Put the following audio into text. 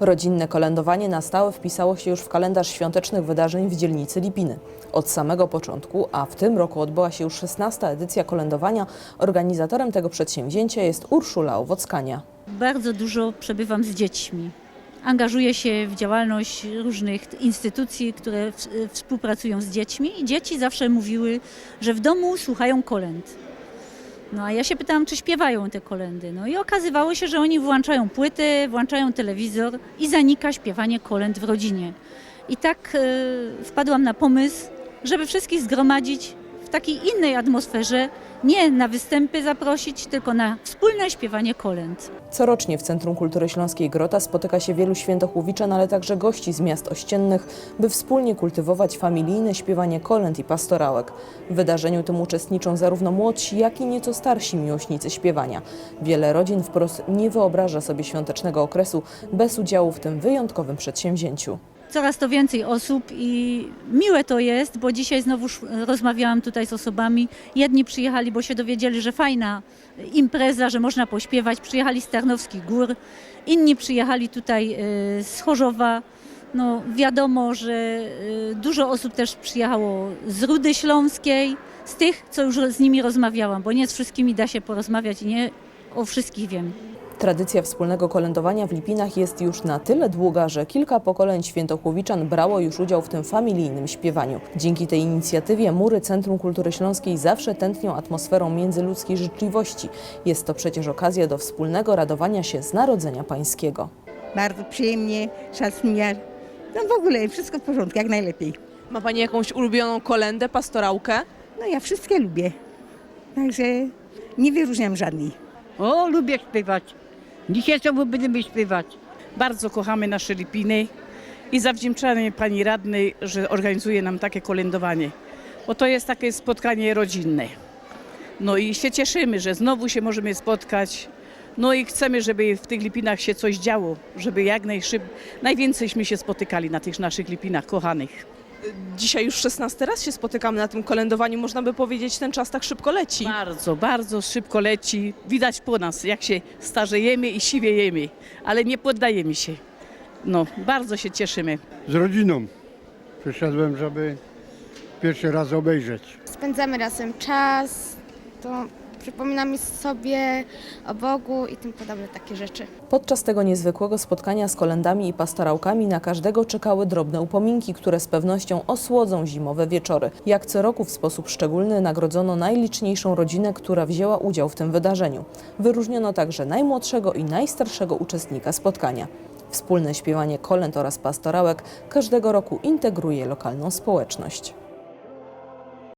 Rodzinne kolędowanie na stałe wpisało się już w kalendarz świątecznych wydarzeń w dzielnicy Lipiny. Od samego początku, a w tym roku odbyła się już 16. edycja kolędowania, organizatorem tego przedsięwzięcia jest Urszula Owockania. Bardzo dużo przebywam z dziećmi. Angażuję się w działalność różnych instytucji, które współpracują z dziećmi i dzieci zawsze mówiły, że w domu słuchają kolęd. No a ja się pytałam, czy śpiewają te kolendy. No i okazywało się, że oni włączają płyty, włączają telewizor i zanika śpiewanie kolęd w rodzinie. I tak e, wpadłam na pomysł, żeby wszystkich zgromadzić w takiej innej atmosferze, nie na występy zaprosić, tylko na wspólne śpiewanie kolęd. Corocznie w Centrum Kultury Śląskiej Grota spotyka się wielu świętochłowiczan, ale także gości z miast ościennych, by wspólnie kultywować familijne śpiewanie kolęd i pastorałek. W wydarzeniu tym uczestniczą zarówno młodsi, jak i nieco starsi miłośnicy śpiewania. Wiele rodzin wprost nie wyobraża sobie świątecznego okresu bez udziału w tym wyjątkowym przedsięwzięciu. Coraz to więcej osób i miłe to jest, bo dzisiaj znowu rozmawiałam tutaj z osobami. Jedni przyjechali, bo się dowiedzieli, że fajna impreza, że można pośpiewać. Przyjechali z Tarnowskich Gór, inni przyjechali tutaj y, z Chorzowa. No, wiadomo, że y, dużo osób też przyjechało z Rudy Śląskiej, z tych, co już z nimi rozmawiałam, bo nie z wszystkimi da się porozmawiać i nie o wszystkich wiem. Tradycja wspólnego kolędowania w Lipinach jest już na tyle długa, że kilka pokoleń świętochłowiczan brało już udział w tym familijnym śpiewaniu. Dzięki tej inicjatywie mury Centrum Kultury Śląskiej zawsze tętnią atmosferą międzyludzkiej życzliwości. Jest to przecież okazja do wspólnego radowania się z Narodzenia Pańskiego. Bardzo przyjemnie, szacunia. No w ogóle wszystko w porządku, jak najlepiej. Ma Pani jakąś ulubioną kolendę, pastorałkę? No ja wszystkie lubię. Także nie wyróżniam żadnej. O, lubię śpiewać. Dzisiaj znowu będziemy śpiewać. Bardzo kochamy nasze Lipiny i zawdzięczamy pani radnej, że organizuje nam takie kolędowanie, bo to jest takie spotkanie rodzinne. No i się cieszymy, że znowu się możemy spotkać. No i chcemy, żeby w tych Lipinach się coś działo, żeby jak najwięcejśmy się spotykali na tych naszych Lipinach kochanych. Dzisiaj już 16 raz się spotykamy na tym kolędowaniu. Można by powiedzieć, ten czas tak szybko leci. Bardzo, bardzo szybko leci. Widać po nas, jak się starzejemy i siwiejemy, ale nie poddajemy się. No, bardzo się cieszymy. z rodziną. Przyszedłem, żeby pierwszy raz obejrzeć. spędzamy razem czas, to przypominamy sobie o Bogu i tym podobne takie rzeczy. Podczas tego niezwykłego spotkania z kolendami i pastorałkami na każdego czekały drobne upominki, które z pewnością osłodzą zimowe wieczory. Jak co roku w sposób szczególny nagrodzono najliczniejszą rodzinę, która wzięła udział w tym wydarzeniu. Wyróżniono także najmłodszego i najstarszego uczestnika spotkania. Wspólne śpiewanie kolęd oraz pastorałek każdego roku integruje lokalną społeczność.